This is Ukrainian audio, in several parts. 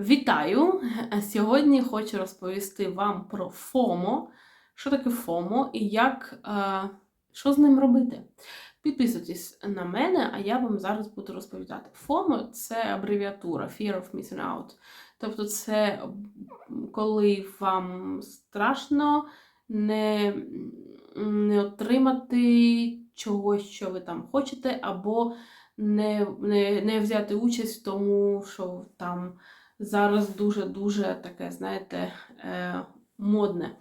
Вітаю! Сьогодні хочу розповісти вам про ФОМО. Що таке ФОМО і як, е, що з ним робити. Підписуйтесь на мене, а я вам зараз буду розповідати. ФОМО це абревіатура Fear of Missing Out. Тобто, це коли вам страшно не, не отримати чогось, що ви там хочете, або не, не, не взяти участь в тому, що там зараз дуже-дуже таке, знаєте, е, модне.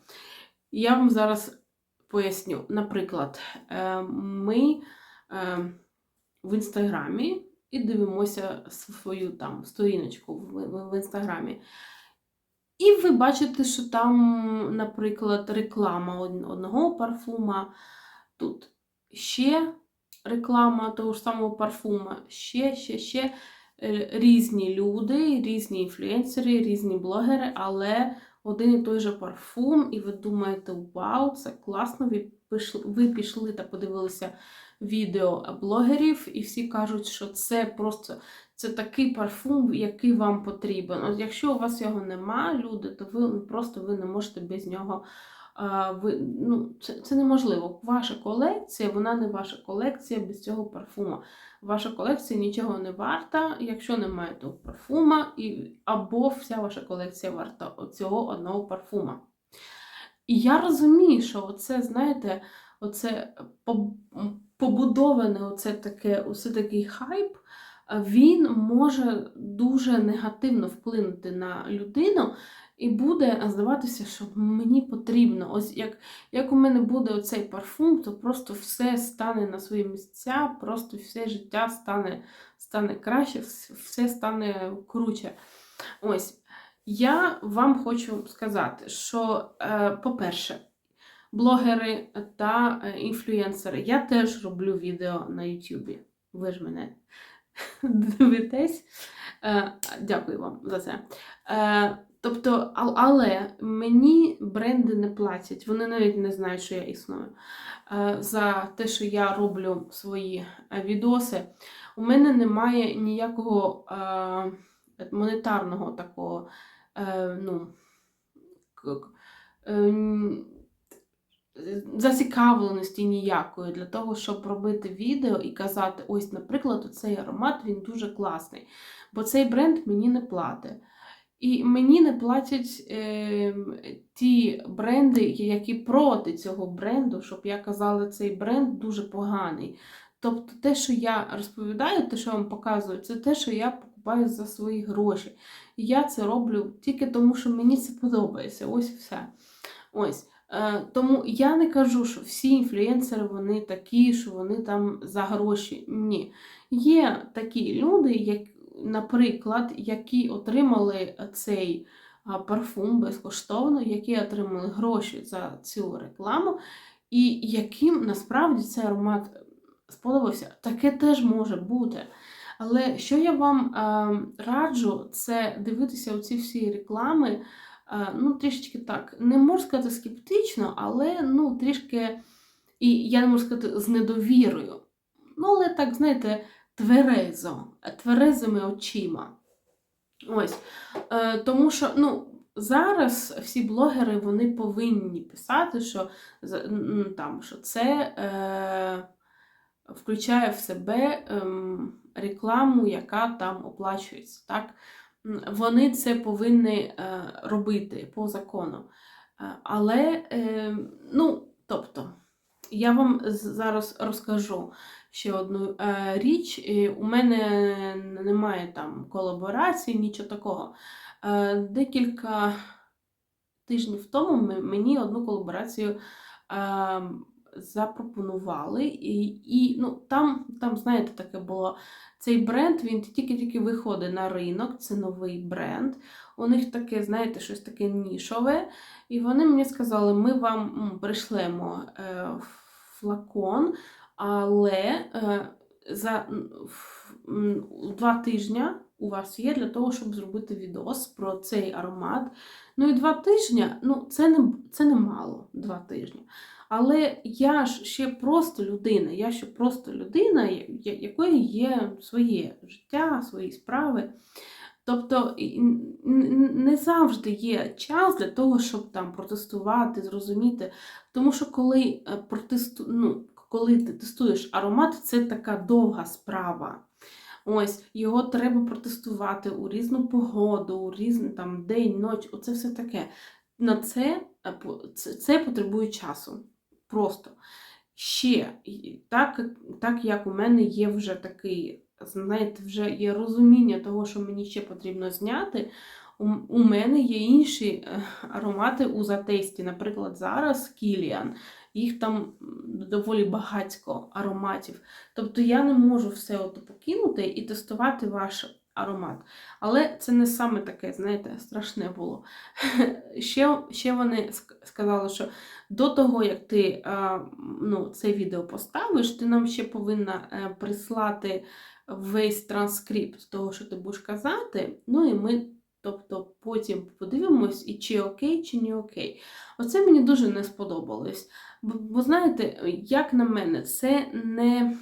Я вам зараз поясню. Наприклад, е, ми е, в інстаграмі і дивимося свою там сторіночку в, інстаграмі. І ви бачите, що там, наприклад, реклама одного парфума, тут ще реклама того ж самого парфума, ще, ще, ще різні люди, різні інфлюенсери, різні блогери, але один і той же парфум, і ви думаєте, вау, це класно! Ви пішли, та подивилися відео блогерів, і всі кажуть, що це просто це такий парфум, який вам потрібен. От Якщо у вас його нема, люди, то ви просто ви не можете без нього ви, ну, це це неможливо. Ваша колекція, вона не ваша колекція без цього парфума. Ваша колекція нічого не варта, якщо немає того парфума, і, або вся ваша колекція варта цього одного парфума. І я розумію, що це, знаєте, оце побудоване оце таке, оце такий хайп, він може дуже негативно вплинути на людину, і буде здаватися, що мені потрібно. Ось як як у мене буде оцей парфум, то просто все стане на свої місця, просто все життя стане стане краще, все стане круче. Ось. Я вам хочу сказати, що, е, по-перше, блогери та е, інфлюенсери, я теж роблю відео на Ютубі. Ви ж мене дивитесь. Е, дякую вам за це. Тобто, але мені бренди не платять, вони навіть не знають, що я існую. Е, за те, що я роблю свої е, відоси, у мене немає ніякого е, монетарного такого ну, зацікавленості ніякої для того, щоб робити відео і казати, ось, наприклад, цей аромат він дуже класний. Бо цей бренд мені не платить. І мені не платять е, ті бренди, які проти цього бренду, щоб я казала, цей бренд дуже поганий. Тобто те, що я розповідаю, те, що я вам показую, це те, що я покупаю за свої гроші. І я це роблю тільки тому, що мені це подобається. Ось і все. Ось. Е, тому я не кажу, що всі інфлюенсери вони такі, що вони там за гроші. Ні. Є такі люди, наприклад, які отримали цей парфум безкоштовно, які отримали гроші за цю рекламу, і яким насправді цей аромат сподобався, таке теж може бути. Але що я вам раджу, це дивитися оці всі реклами. Ну, трішечки так, не можу сказати скептично, але ну, трішки, і я не можу сказати з недовірою. Ну, але так, знаєте, тверезо, тверезими очима. Ось. Е, Тому що, ну, зараз всі блогери вони повинні писати, що там, що це е, включає в себе е, рекламу, яка там оплачується. так? Вони це повинні е, робити по закону. Е, але, е, ну, тобто, я вам зараз розкажу ще одну е, річ. У мене немає там колаборації, нічого такого. Е, декілька тижнів тому мені одну колаборацію е, запропонували. І, і ну, там, там, знаєте, таке було. Цей бренд він тільки-тільки виходить на ринок, це новий бренд. У них таке, знаєте, щось таке нішове. І вони мені сказали, ми вам прийшлемо е, флакон, але е, за два тижні у вас є для того, щоб зробити відос про цей аромат. Ну і два тижні ну це не це не мало два тижні. Але я ж ще просто людина, я ще просто людина, якої є своє життя, свої справи. Тобто не завжди є час для того, щоб там протестувати, зрозуміти. Тому що коли, е, протесту... ну, коли ти тестуєш аромат, це така довга справа. Ось його треба протестувати у різну погоду, у різний там день, ніч. Оце все таке. На це, е, це, це потребує часу. Просто. Ще, так, так як у мене є вже такий, знаєте, вже є розуміння того, що мені ще потрібно зняти. У, у мене є інші е, аромати у затесті. Наприклад, зараз Кіліан. Їх там доволі багатько ароматів. Тобто я не можу все от покинути і тестувати ваш аромат. Але це не саме таке, знаєте, страшне було. Ще, ще вони сказали, що до того, як ти ну, це відео поставиш, ти нам ще повинна е, прислати весь транскрипт того, що ти будеш казати. Ну і ми, тобто, потім подивимось, і чи окей, чи не окей. Оце мені дуже не сподобалось. Бо, бо знаєте, як на мене, це не,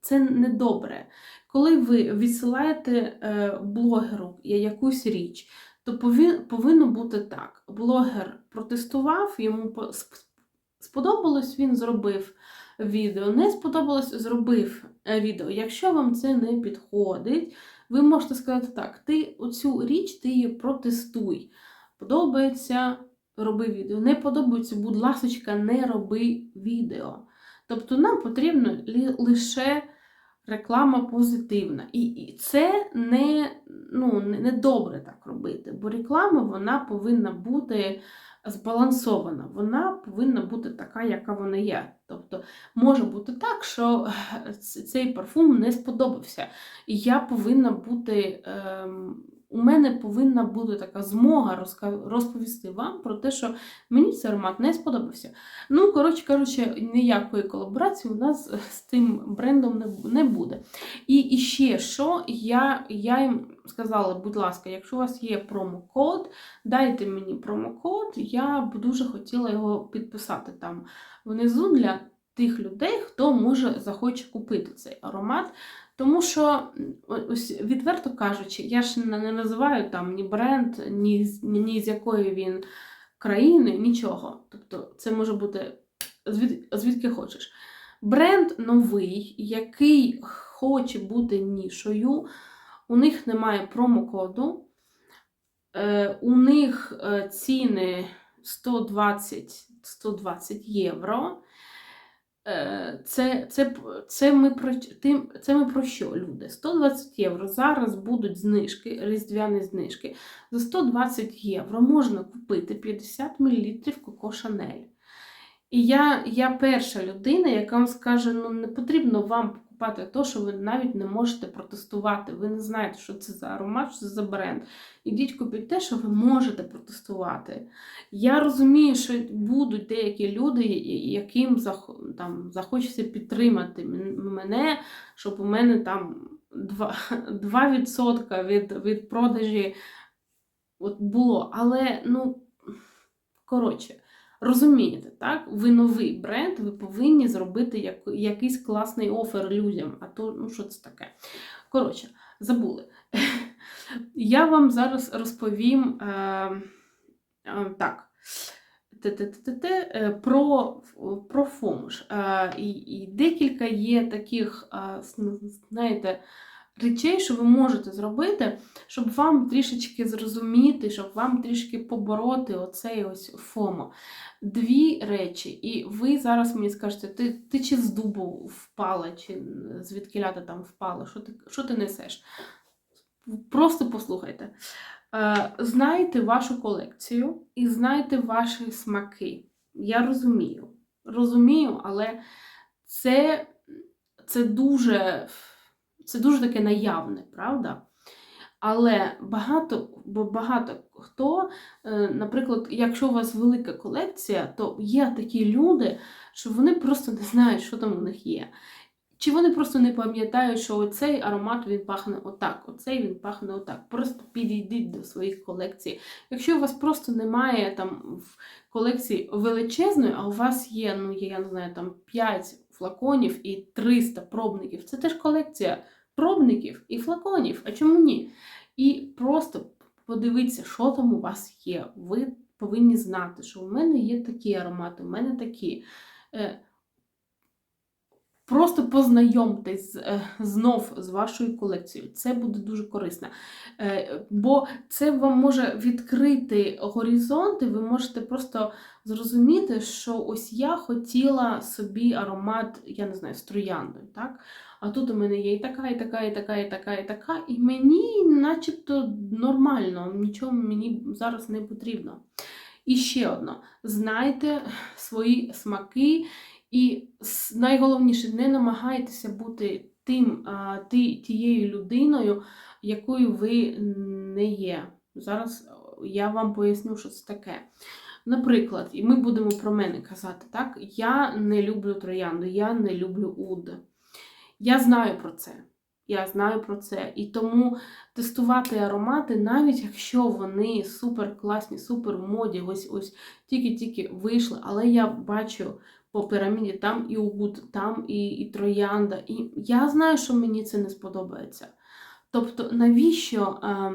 це не добре. Коли ви відсилаєте е, блогеру якусь річ, то повинно бути так. Блогер протестував, йому сподобалось, він зробив відео. Не сподобалось, зробив е, відео. Якщо вам це не підходить, ви можете сказати так: ти оцю річ ти її протестуй. Подобається, роби відео. Не подобається, будь ласочка, не роби відео. Тобто нам потрібно лише реклама позитивна. І, і це не, ну, не добре так робити, бо реклама вона повинна бути збалансована, вона повинна бути така, яка вона є. Тобто може бути так, що е, цей парфум не сподобався. І я повинна бути. Ем, у мене повинна бути така змога розповісти вам про те, що мені цей аромат не сподобався. Ну, коротше кажучи, ніякої колаборації у нас з тим брендом не буде. І, і ще що, я, я їм сказала, будь ласка, якщо у вас є промокод, дайте мені промокод, я б дуже хотіла його підписати там внизу для тих людей, хто може захоче купити цей аромат. Тому що, ось відверто кажучи, я ж не називаю там ні бренд, ні, ні з якої він країни, нічого. Тобто це може бути звід, звідки хочеш. Бренд новий, який хоче бути нішою, у них немає промокоду, е, у них е, ціни 120, 120 євро. Е, Це, це, це, ми про, тим- це ми про що, люди? 120 євро. Зараз будуть знижки, різдвяні знижки. За 120 євро можна купити 50 мл Коко Шанель. І я, я перша людина, яка вам скаже, ну не потрібно вам покупати те, що ви навіть не можете протестувати. Ви не знаєте, що це за аромат, що це за бренд. Ідіть купіть те, що ви можете протестувати. Я розумію, що будуть деякі люди, яким там, захочеться підтримати мене, щоб у мене там 2%, 2% від, від продажі от було. Але, ну, коротше, розумієте, так? Ви новий бренд, ви повинні зробити як, якийсь класний офер людям. А то, ну, що це таке? Коротше, забули. Я вам зараз розповім е, е, так. Е, про, про фомуш. І, декілька є таких, зн- знаєте, речей, що ви можете зробити, щоб вам трішечки зрозуміти, щоб вам трішки побороти оцей ось ФОМО. Дві речі, і ви зараз мені скажете, ти, ти чи з дубу впала, чи звідки ти там впала, що ти, що ти несеш? Просто послухайте. Е, Знайте вашу колекцію і знайте ваші смаки. Я розумію. Розумію, але це, це дуже це дуже таке наявне, правда? Але багато, бо багато хто, е, наприклад, якщо у вас велика колекція, то є такі люди, що вони просто не знають, що там у них є. Чи вони просто не пам'ятають, що оцей аромат він пахне отак, оцей він пахне отак. Просто підійдіть до своїх колекцій. Якщо у вас просто немає там в колекції величезної, а у вас є, ну, я не знаю, там 5 флаконів і 300 пробників, це теж колекція пробників і флаконів. А чому ні? і просто подивіться, що там у вас є. Ви повинні знати, що у мене є такі аромати, у мене такі. Просто познайомтесь е, знов з вашою колекцією. Це буде дуже корисно. Е, Бо це вам може відкрити горизонти, ви можете просто зрозуміти, що ось я хотіла собі аромат, я не знаю, з трояндою. так? А тут у мене є і така, і така, і така, і така, і така. І мені начебто нормально, нічого мені зараз не потрібно. І ще одно: знайте свої смаки. І найголовніше, не намагайтеся бути тим, ти, тією людиною, якою ви не є. Зараз я вам поясню, що це таке. Наприклад, і ми будемо про мене казати, так? Я не люблю троянду, я не люблю уд. Я знаю про це. Я знаю про це. І тому тестувати аромати, навіть якщо вони супер класні, супер моді, ось ось тільки-тільки вийшли, але я бачу по піраміді там і угуд, там і, і троянда. І я знаю, що мені це не сподобається. Тобто, навіщо? А,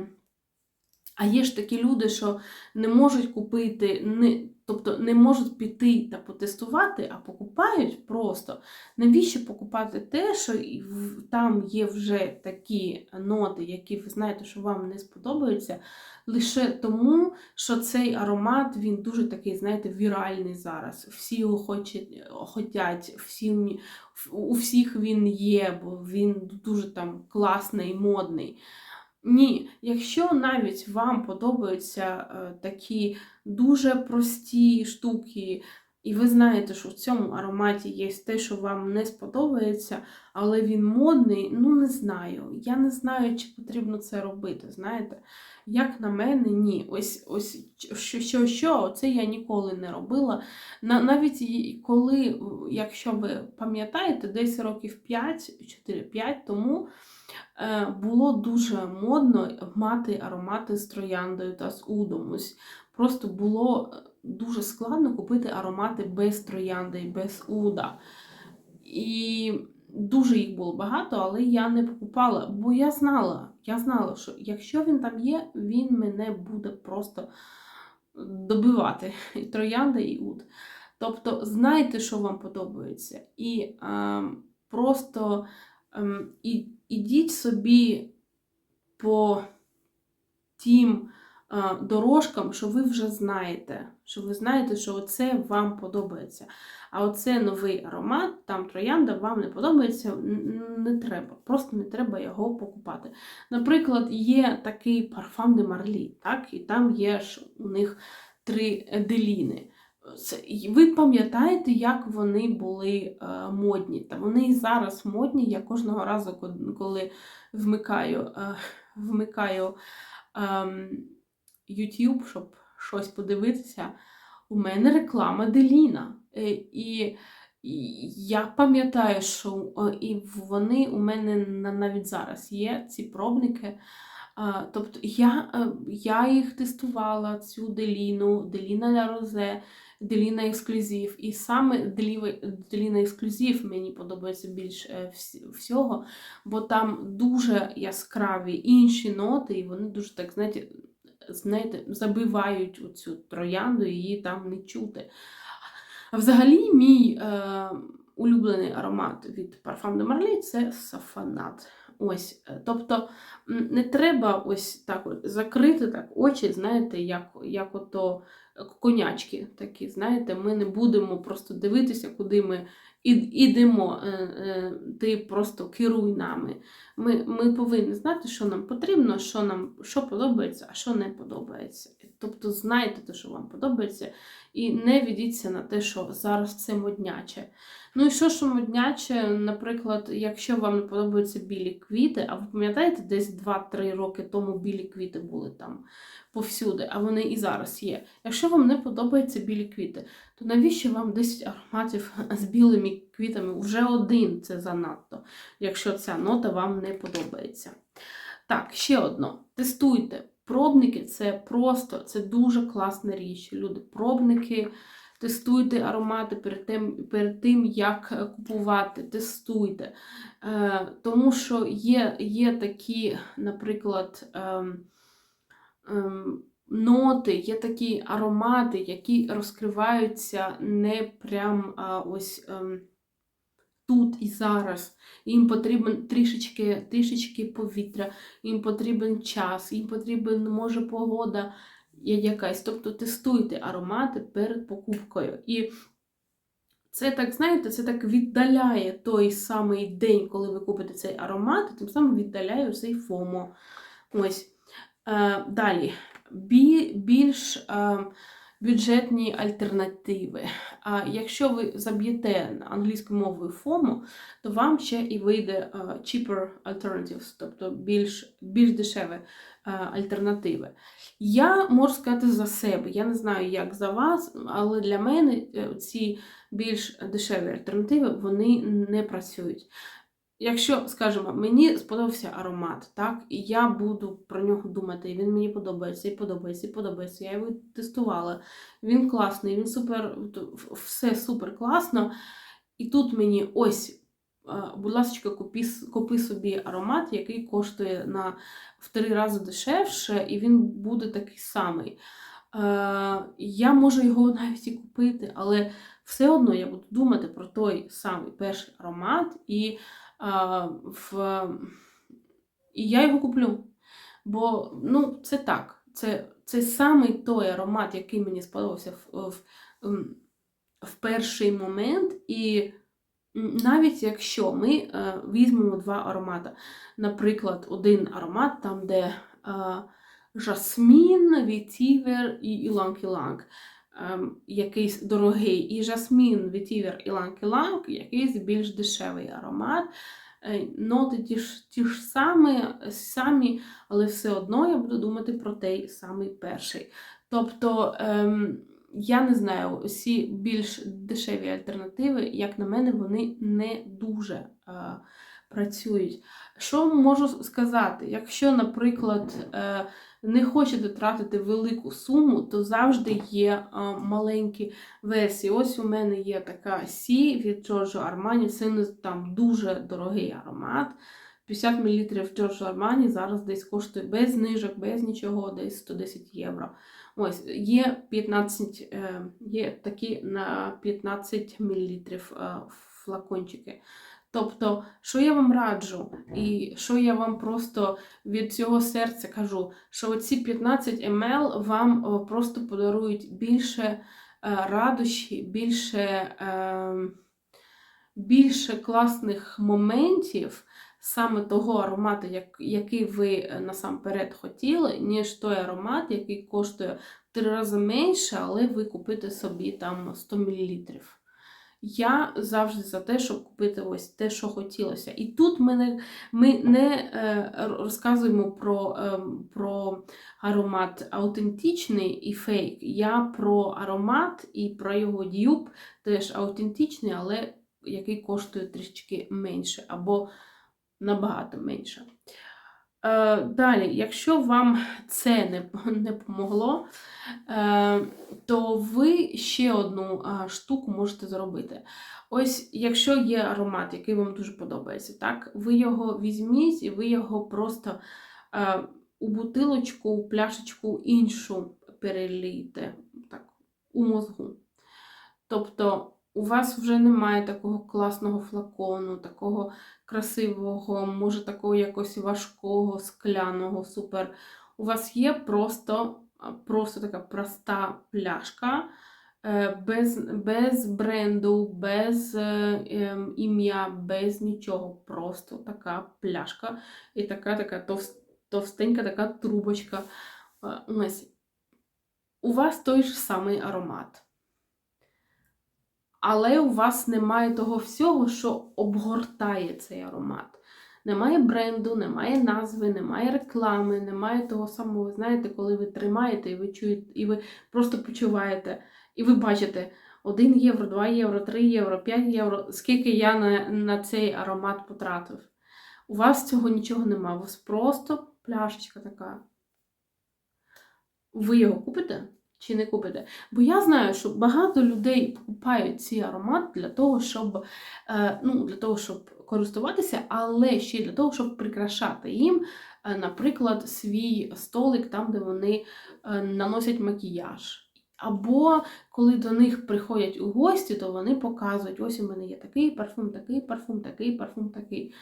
а є ж такі люди, що не можуть купити, не, тобто не можуть піти та потестувати, а покупають просто. Навіщо покупати те, що там є вже такі ноти, які ви знаєте, що вам не сподобаються, лише тому, що цей аромат він дуже такий, знаєте, віральний зараз. Всі його хочуть, хотять, всі, у всіх він є, бо він дуже там класний, модний. Ні, якщо навіть вам подобаються е, такі дуже прості штуки, і ви знаєте, що в цьому ароматі є те, що вам не сподобається, але він модний, ну не знаю. Я не знаю, чи потрібно це робити. Знаєте, як на мене, ні. Ось ось що, що, що це я ніколи не робила. На, навіть коли, якщо ви пам'ятаєте, десь років 5, 4-5 тому. Е, було дуже модно мати аромати з трояндою та з удом. Ось просто було е, дуже складно купити аромати без троянди без уда. І дуже їх було багато, але я не покупала, бо я знала, я знала, що якщо він там є, він мене буде просто добивати і троянда і уд. Тобто знайте, що вам подобається, і е, просто ем, і, ідіть собі по тим е, дорожкам, що ви вже знаєте, що ви знаєте, що оце вам подобається. А оце новий аромат, там троянда вам не подобається, не треба. Просто не треба його покупати. Наприклад, є такий парфам де Марлі, так? і там є ж у них три деліни. Ви пам'ятаєте, як вони були е, модні? Та вони і зараз модні. Я кожного разу, коли вмикаю, е, вмикаю ем, YouTube, щоб щось подивитися, у мене реклама Деліна. Е, і, я пам'ятаю, що і вони у мене навіть зараз є ці пробники. Тобто я, е, я їх тестувала, цю Деліну, Деліна Ля Розе, Деліна Ексклюзив. І саме Деліна Ексклюзив мені подобається більш е, всього, бо там дуже яскраві інші ноти, і вони дуже так, знаєте, знаєте, забивають оцю троянду, її там не чути. Взагалі, мій е, улюблений аромат від Parfum de Marly це сафанат. Ось, е, тобто не треба ось так закрити так очі, знаєте, як, як ото конячки такі, знаєте, ми не будемо просто дивитися, куди ми ідемо, е, е, ти просто керуй нами. Ми, ми повинні знати, що нам потрібно, що нам що подобається, а що не подобається. Тобто знайте те, що вам подобається, і не ведіться на те, що зараз це модняче. Ну і що ж модняче, наприклад, якщо вам не подобаються білі квіти, а ви пам'ятаєте, десь 2-3 роки тому білі квіти були там повсюди, а вони і зараз є. Якщо вам не подобаються білі квіти, то навіщо вам 10 ароматів з білими квітами? Вже один це занадто, якщо ця нота вам не подобається. Так, ще одно. Тестуйте. Пробники це просто це дуже класна річ. Люди, пробники Тестуйте аромати перед тим, перед тим як е, купувати. Тестуйте. Е, Тому що є, є такі, наприклад, ем, ем, ноти, є такі аромати, які розкриваються не прям а, ось. Ем, Тут і зараз. Їм потрібен трішечки трішечки повітря, їм потрібен час, їм потрібен, може, погода якась. Тобто тестуйте аромати перед покупкою. І це так, знаєте, це так віддаляє той самий день, коли ви купите цей аромат, тим самим віддаляє цей ФОМО. Ось. Е, далі. Бі, більш е, бюджетні альтернативи. А якщо ви заб'єте англійською мовою FOMO, то вам ще і вийде cheaper alternatives, тобто більш, більш дешеві альтернативи. Я можу сказати за себе, я не знаю, як за вас, але для мене е, ці більш дешеві альтернативи вони не працюють. Якщо, скажімо, мені сподобався аромат, так, і я буду про нього думати, і він мені подобається, і подобається, і подобається. Я його тестувала. Він класний, він супер, все супер класно. І тут мені ось, будь ласка, купи, купи собі аромат, який коштує на в три рази дешевше, і він буде такий самий. Я можу його навіть і купити, але все одно я буду думати про той самий перший аромат. і в... І я його куплю. Бо ну, це так. Це це саме той аромат, який мені сподобався в, в, в перший момент. І навіть якщо ми е, візьмемо два аромати, наприклад, один аромат, там, де е, жасмін, вітівер і іланг-іланг, якийсь дорогий, і жасмін, вітівер, іланг-іланг, якийсь більш дешевий аромат. Е, ноти ті ж ті ж самі, самі, але все одно я буду думати про той самий перший. Тобто, ем, я не знаю, усі більш дешеві альтернативи, як на мене, вони не дуже е, працюють. Що можу сказати? Якщо, наприклад, е, не хочете тратити велику суму, то завжди є маленькі версії. Ось у мене є така Сі від Giorgio Armani, це там дуже дорогий аромат. 50 мл Giorgio Armani зараз десь коштує без знижок, без нічого, десь 110 євро. Ось, Є 15, е, є такі на 15 мл е, флакончики. Тобто, що я вам раджу, і що я вам просто від цього серця кажу, що ці 15 мл вам просто подарують більше е, радощі, більше, е, більше класних моментів. Саме того аромату, який ви насамперед хотіли, ніж той аромат, який коштує в три рази менше, але ви купите собі там 100 мл. Я завжди за те, щоб купити ось те, що хотілося. І тут ми не ми не е, розказуємо про е, про аромат аутентичний і фейк. Я про аромат і про його дюб теж аутентичний, але який коштує трішки менше або набагато менше. Е, далі, якщо вам це не не помогло, е, то ви ще одну штуку можете зробити. Ось, якщо є аромат, який вам дуже подобається, так, ви його візьміть і ви його просто е, у бутилочку, у пляшечку іншу перелійте так, у мозгу. Тобто, у вас вже немає такого класного флакону, такого красивого, може такого якось важкого, скляного, супер. У вас є просто просто така проста пляшка, е, без без бренду, без е, ем, ім'я, без нічого. Просто така пляшка і така така товстенька така трубочка. Е, ось. У вас той ж самий аромат але у вас немає того всього, що обгортає цей аромат. Немає бренду, немає назви, немає реклами, немає того самого, знаєте, коли ви тримаєте і ви чуєте, і ви просто почуваєте, і ви бачите 1 євро, 2 євро, 3 євро, 5 євро, скільки я на, на цей аромат потратив. У вас цього нічого немає, у вас просто пляшечка така. Ви його купите? Чи не купите. Бо я знаю, що багато людей покупають ці аромат для того, щоб, е, ну, для того, щоб користуватися, але ще для того, щоб прикрашати їм, е, наприклад, свій столик там, де вони е, наносять макіяж. Або коли до них приходять у гості, то вони показують: ось у мене є такий парфум, такий парфум, такий парфум, такий.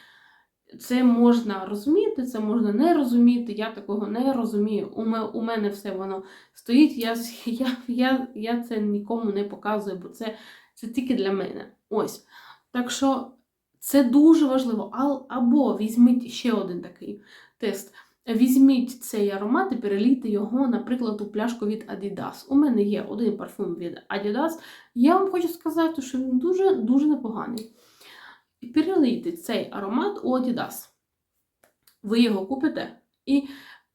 Це можна розуміти, це можна не розуміти. Я такого не розумію. У мене, у мене все воно стоїть. Я, я, я, я це нікому не показую, бо це, це тільки для мене. Ось. Так що це дуже важливо. А- Або візьміть ще один такий тест. Візьміть цей аромат і перелійте його, наприклад, у пляшку від Adidas. У мене є один парфум від Adidas. Я вам хочу сказати, що він дуже-дуже непоганий. І перелийте цей аромат у Adidas. Ви його купите. І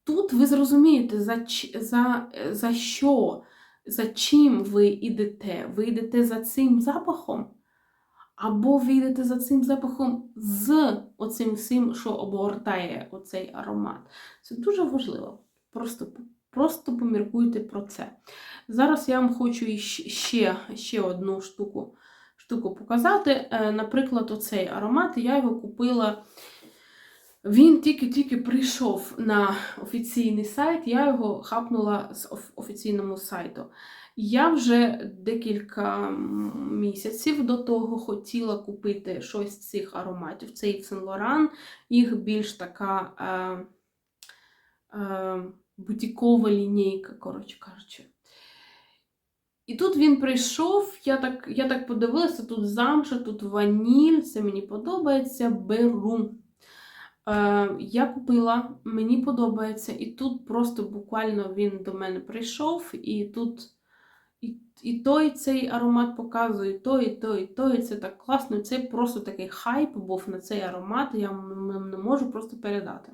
тут ви зрозумієте, за, за, за що, за чим ви йдете. Ви йдете за цим запахом, або ви йдете за цим запахом з оцим всім, що обгортає оцей аромат. Це дуже важливо. Просто, просто поміркуйте про це. Зараз я вам хочу ще, ще одну штуку, штуку показати. Е, Наприклад, оцей аромат. Я його купила. Він тільки-тільки прийшов на офіційний сайт, я його хапнула з оф- офіційному сайту. Я вже декілька місяців до того хотіла купити щось з цих ароматів. Це Yves Saint Laurent, їх більш така е, е, бутікова лінійка, коротше кажучи. І тут він прийшов, я так, я так подивилася, тут замша, тут ваніль, це мені подобається, беру. Е, я купила, мені подобається, і тут просто буквально він до мене прийшов, і тут і, і той цей аромат показує, і той, і той, і той. І це так класно. Це просто такий хайп був на цей аромат, я не- можу просто передати.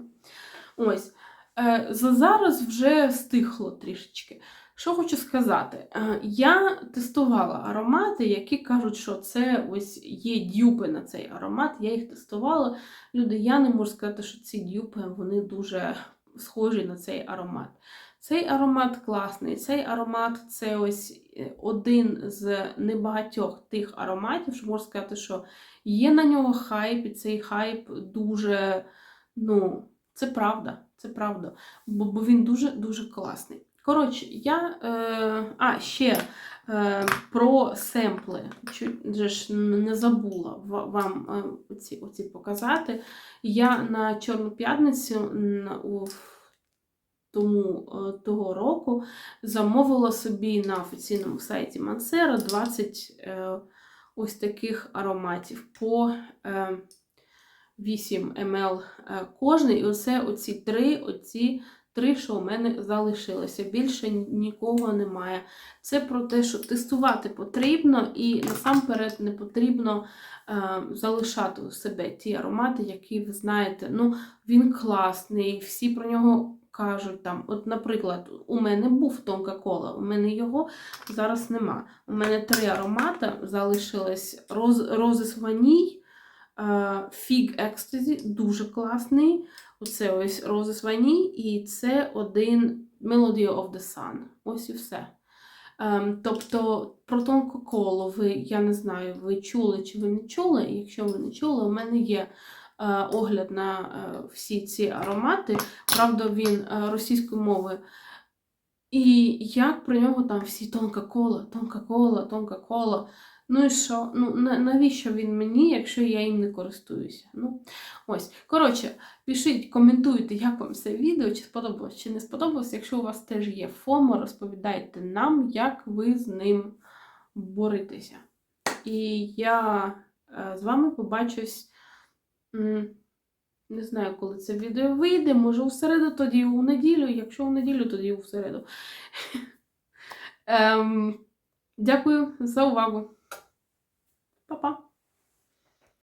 Ось. Е, за зараз вже стихло трішечки. Що хочу сказати, Е, я тестувала аромати, які кажуть, що це ось є дюпи на цей аромат. Я їх тестувала. Люди, я не можу сказати, що ці дюпи вони дуже схожі на цей аромат. Цей аромат класний. Цей аромат це ось е, один з небагатьох тих ароматів, що можна сказати, що є на нього хайп, і цей хайп дуже, ну, це правда, це правда. Бо він дуже-дуже класний. Коротше, я. Е, а, ще е, про семпли. Чуть ж не забула вам е, оці, оці показати. Я на Чорну п'ятницю у тому е, того року замовила собі на офіційному сайті Мансера 20 е, ось таких ароматів по е, 8 мл е, кожний. І оце оці три, оці три, що у мене залишилося. Більше нікого немає. Це про те, що тестувати потрібно, і насамперед не потрібно е, залишати у себе ті аромати, які ви знаєте, ну, він класний, всі про нього кажуть там. От, наприклад, у мене був тонка кола, у мене його зараз нема. У мене три аромати залишилось роз, розис ваній, фіг екстазі, дуже класний. Оце ось розис ваній, і це один Melody of the Sun. Ось і все. Ем, тобто про тонку колу ви, я не знаю, ви чули чи ви не чули. Якщо ви не чули, у мене є е, огляд на е, всі ці аромати. Правда, він е, російською мовою. І як про нього там всі тонка кола, тонка кола, тонка кола. Ну і що? Ну, навіщо він мені, якщо я їм не користуюся? Ну, ось. Коротше, пишіть, коментуйте, як вам це відео, чи сподобалось, чи не сподобалось. Якщо у вас теж є ФОМО, розповідайте нам, як ви з ним боретеся. І я е, з вами побачусь. Не знаю, коли це відео вийде, може у середу, тоді у неділю. Якщо у неділю, тоді у середу. Ем, дякую за увагу. Pa, pa.